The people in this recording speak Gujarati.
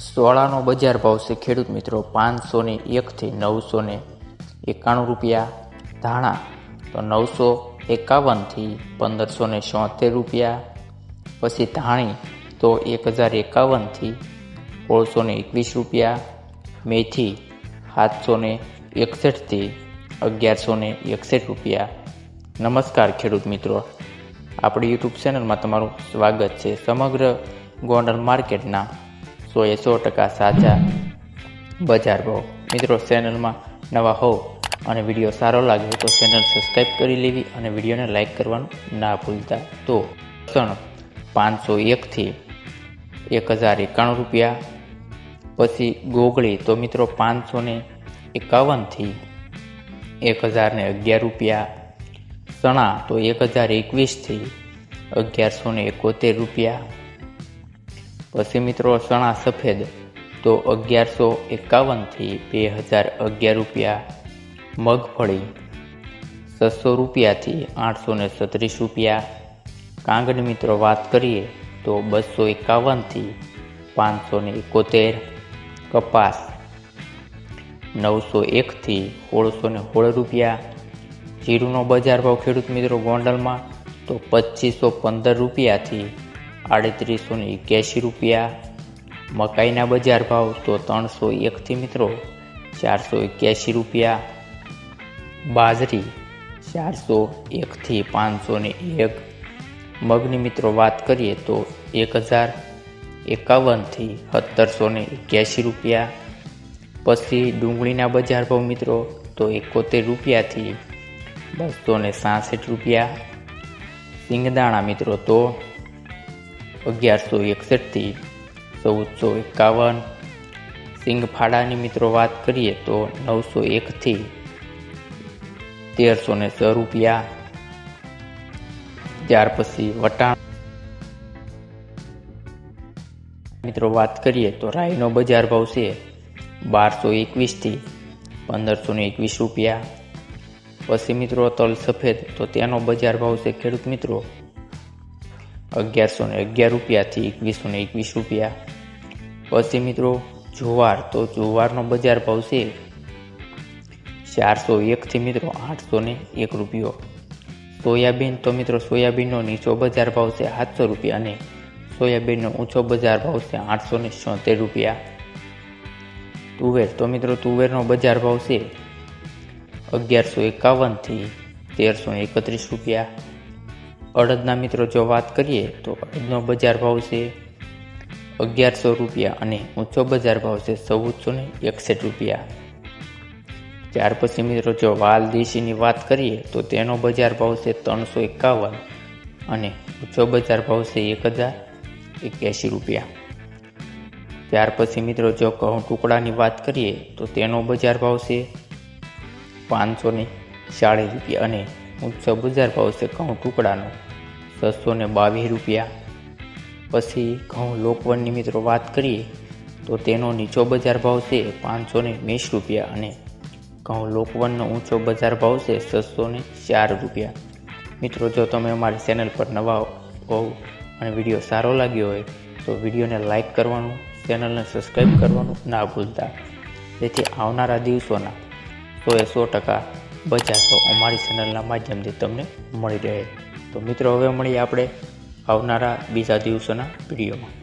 સોળાનો બજાર ભાવ છે ખેડૂત મિત્રો પાંચસો ને એકથી નવસો ને એકાણું રૂપિયા ધાણા તો નવસો એકાવનથી પંદરસો ને છોતેર રૂપિયા. પછી ધાણી તો એક હજાર એકાવનથી સોળસો ને એકવીસ રૂપિયા. મેથી સાતસો ને એકસઠથી અગિયારસો ને એકસઠ રૂપિયા. નમસ્કાર ખેડૂત મિત્રો. આપણી યુટ્યુબ ચેનલમાં તમારું સ્વાગત છે સમગ્ર ગોંડલ માર્કેટના સો એ સો ટકા સાચા બજાર ભાવ. મિત્રો, ચેનલમાં નવા હોવ અને વીડિયો સારો લાગ્યો તો ચેનલ સબસ્ક્રાઈબ કરી લેવી અને વિડીયોને લાઈક કરવાનું ના ભૂલતા. તો ત્રણ પાંચસો એકથી એક હજાર એકાણું રૂપિયા. પછી ગોગળી તો મિત્રો પાંચસો ને એકાવનથી એક હજાર ને અગિયાર રૂપિયા. ચણા તો એક હજાર એકવીસથી અગિયારસો ને એકોતેર રૂપિયા. પછી મિત્રો ચણા સફેદ તો અગિયારસો એકાવનથી બે હજાર અગિયાર રૂપિયા મગફળી છસો રૂપિયાથી આઠસો ને છત્રીસ રૂપિયા. કાંગડ મિત્રો વાત કરીએ તો બસો એકાવનથી પાંચસો ને એકોતેર કપાસ. નવસો એકથી સોળસો ને સોળ રૂપિયા. જીરુનો બજાર ભાવ ખેડૂત મિત્રો ગોંડલમાં તો પચીસો પંદર રૂપિયાથી આડત્રીસો ને એક્યાસી રૂપિયા. મકાઈના બજાર ભાવ તો ત્રણસો એકથી મિત્રો ચારસો એક્યાસી રૂપિયા. બાજરી ચારસો એકથી પાંચસો ને એક. મગની મિત્રો વાત કરીએ તો એક હજાર એકાવનથી સત્તરસો ને એક્યાસી રૂપિયા. પછી ડુંગળીના બજાર ભાવ મિત્રો તો એકોતેર રૂપિયાથી બસો ને સાસઠ રૂપિયા. સિંગદાણા મિત્રો તો અગિયારસો એકસઠથી ચૌદસો એકાવન. સિંગફાળાની મિત્રો વાત કરીએ તો નવસો એકથી તેરસો ને છ રૂપિયા. ત્યાર પછી વટાણ. મિત્રો વાત કરીએ તો રાઈનો બજાર ભાવ છે બારસો એકવીસથી પંદરસો ને એકવીસ રૂપિયા. પછી મિત્રો તલ સફેદ તો તેનો બજાર ભાવ છે ખેડૂત મિત્રો અગિયારસો ને અગિયાર રૂપિયાથી એકવીસો ને એકવીસ રૂપિયા. પછી મિત્રો, જુવાર. તો જુવારનો બજાર ભાવ છે ચારસો એકથી મિત્રો આઠસો ને એક રૂપિયો. સોયાબીન, તો મિત્રો સોયાબીનનો નીચો બજાર ભાવ છે સાતસો રૂપિયા અને સોયાબીનનો ઊંચો બજાર ભાવ છે આઠસો ને છોતેર રૂપિયા. તુવેર. તો મિત્રો તુવેરનો બજાર ભાવ છે અગિયારસો એકાવનથી તેરસો એકત્રીસ રૂપિયા. અડદના મિત્રો જો વાત કરીએ તો અડદનો બજાર ભાવ છે અગિયારસો રૂપિયા અને ઊંચો બજાર ભાવ છે ચૌદસો ને એકસઠ રૂપિયા. ત્યાર પછી મિત્રો જો વાલ દેશીની વાત કરીએ તો તેનો બજાર ભાવ છે ત્રણસો એકાવન અને ઊંચો બજાર ભાવ છે એક હજાર એક્યાસી રૂપિયા. ત્યાર પછી મિત્રો જો ઘઉં ટુકડાની વાત કરીએ તો તેનો બજાર ભાવ છે પાંચસો ને ચાળીસ રૂપિયા અને ઊંચો બજાર ભાવ છે ઘઉં ટુકડાનો છસો ને બાવીસ રૂપિયા. પછી ઘઉં લોકવનની મિત્રો વાત કરીએ, તો તેનો નીચો બજાર ભાવ છે પાંચસો ને વીસ રૂપિયા અને ઘઉં લોકવનનો ઊંચો બજાર ભાવ છે છસો ને ચાર રૂપિયા. મિત્રો, જો તમે અમારી ચેનલ પર નવા હોવ અને વીડિયો સારો લાગ્યો હોય, તો વિડીયોને લાઇક કરવાનું, ચેનલને સબસ્ક્રાઈબ કરવાનું ના ભૂલતા. જેથી આવનારા દિવસોના સો એ સો ટકા બજાર તો અમારી ચેનલના માધ્યમથી તમને મળી રહે. તો મિત્રો, હવે મળીએ આપણે આવનારા બીજા દિવસોના વિડીયોમાં.